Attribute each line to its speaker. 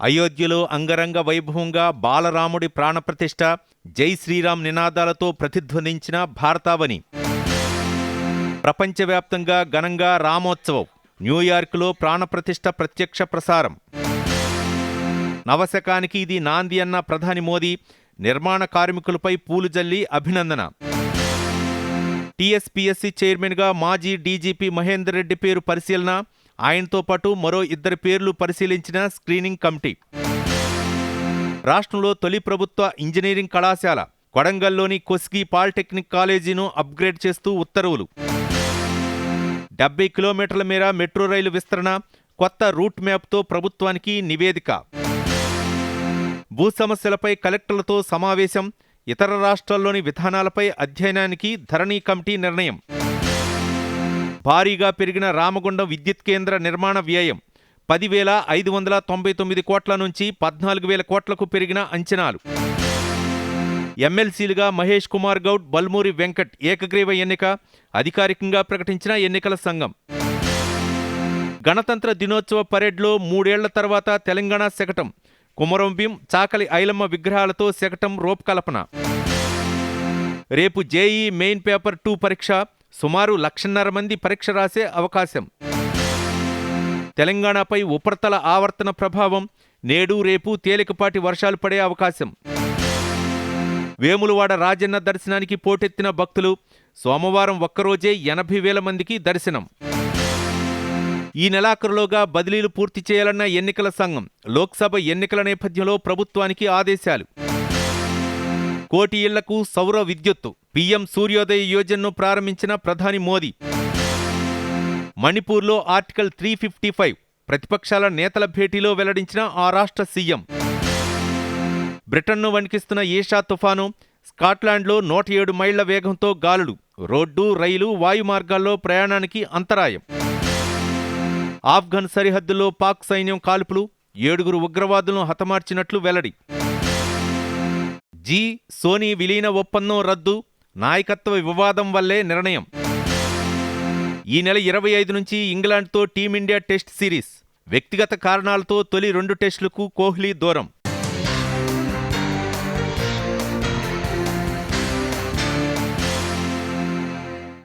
Speaker 1: అయోధ్యలో అంగరంగ వైభవంగా బాలరాముడి ప్రాణప్రతిష్ఠ జై శ్రీరామ్ నినాదాలతో ప్రతిధ్వనించిన భారతావని. ప్రపంచవ్యాప్తంగా ఘనంగా రామోత్సవం న్యూయార్క్లో ప్రాణప్రతిష్ఠ ప్రత్యక్ష ప్రసారం. నవశకానికి ఇది నాంది అన్న ప్రధాని మోదీ నిర్మాణ కార్మికులపై పూలు జల్లి అభినందన. టీఎస్పీఎస్సీ చైర్మన్గా మాజీ డీజీపీ మహేందర్ రెడ్డి పేరు పరిశీలన ఆయనతో పాటు మరో ఇద్దరి పేర్లు పరిశీలించిన స్క్రీనింగ్ కమిటీ. రాష్ట్రంలో తొలి ప్రభుత్వ ఇంజనీరింగ్ కళాశాల కొడంగల్లోని కొస్గి పాలిటెక్నిక్ కాలేజీను అప్గ్రేడ్ చేస్తూ ఉత్తర్వులు. డెబ్బై కిలోమీటర్ల మేర మెట్రో రైలు విస్తరణ కొత్త రూట్ మ్యాప్తో ప్రభుత్వానికి నివేదిక. భూ సమస్యలపై కలెక్టర్లతో సమావేశం ఇతర రాష్ట్రాల్లోని విధానాలపై అధ్యయనానికి ధరణి కమిటీ నిర్ణయం. భారీగా పెరిగిన రామగుండం విద్యుత్ కేంద్ర నిర్మాణ వ్యయం పదివేల ఐదు వందల తొంభై తొమ్మిది కోట్ల నుంచి పద్నాలుగు వేల కోట్లకు పెరిగిన అంచనాలు. ఎమ్మెల్సీలుగా మహేష్ కుమార్ గౌడ్ బల్మూరి వెంకట్ ఏకగ్రీవ ఎన్నిక అధికారికంగా ప్రకటించిన ఎన్నికల సంఘం. గణతంత్ర దినోత్సవ పరేడ్లో మూడేళ్ళ తర్వాత తెలంగాణ శకటం కుమరం భీం చాకలి ఐలమ్మ విగ్రహాలతో శకటం రూపకల్పన. రేపు జేఈ మెయిన్ పేపర్ టూ పరీక్ష సుమారు లక్షన్నర మంది పరీక్ష రాసే అవకాశం. తెలంగాణపై ఉపరితల ఆవర్తన ప్రభావం నేడు రేపు తేలికపాటి వర్షాలు పడే అవకాశం. వేములవాడ రాజన్న దర్శనానికి పోటెత్తిన భక్తులు సోమవారం ఒక్కరోజే ఎనభై వేల మందికి దర్శనం. ఈ నెలాఖరులోగా బదిలీలు పూర్తి చేయాలన్న ఎన్నికల సంఘం లోక్సభ ఎన్నికల నేపథ్యంలో ప్రభుత్వానికి ఆదేశాలు. కోటి ఇళ్ళకు సౌర విద్యుత్తు. పీఎం సూర్యోదయ యోజనను ప్రారంభించిన ప్రధాని మోదీ. మణిపూర్లో ఆర్టికల్ త్రీ ఫిఫ్టీ ఫైవ్ ప్రతిపక్షాల నేతల భేటీలో వెల్లడించిన ఆ రాష్ట్ర సీఎం. బ్రిటన్ను వణికిస్తున్న ఈషా తుఫాను స్కాట్లాండ్లో నూట ఏడు మైళ్ళ వేగంతో గాలులు రోడ్డు రైలు వాయు మార్గాల్లో ప్రయాణానికి అంతరాయం. ఆఫ్ఘన్ సరిహద్దుల్లో పాక్ సైన్యం కాల్పులు ఏడుగురు ఉగ్రవాదులను హతమార్చినట్లు వెల్లడి. జీ సోనీ విలీన ఒప్పందం రద్దు నాయకత్వ వివాదం వల్లే నిర్ణయం. ఈ నెల ఇరవై ఐదు నుంచి ఇంగ్లాండ్తో టీమిండియా టెస్ట్ సిరీస్. వ్యక్తిగత కారణాలతో తొలి రెండు టెస్టులకు కోహ్లీ దూరం.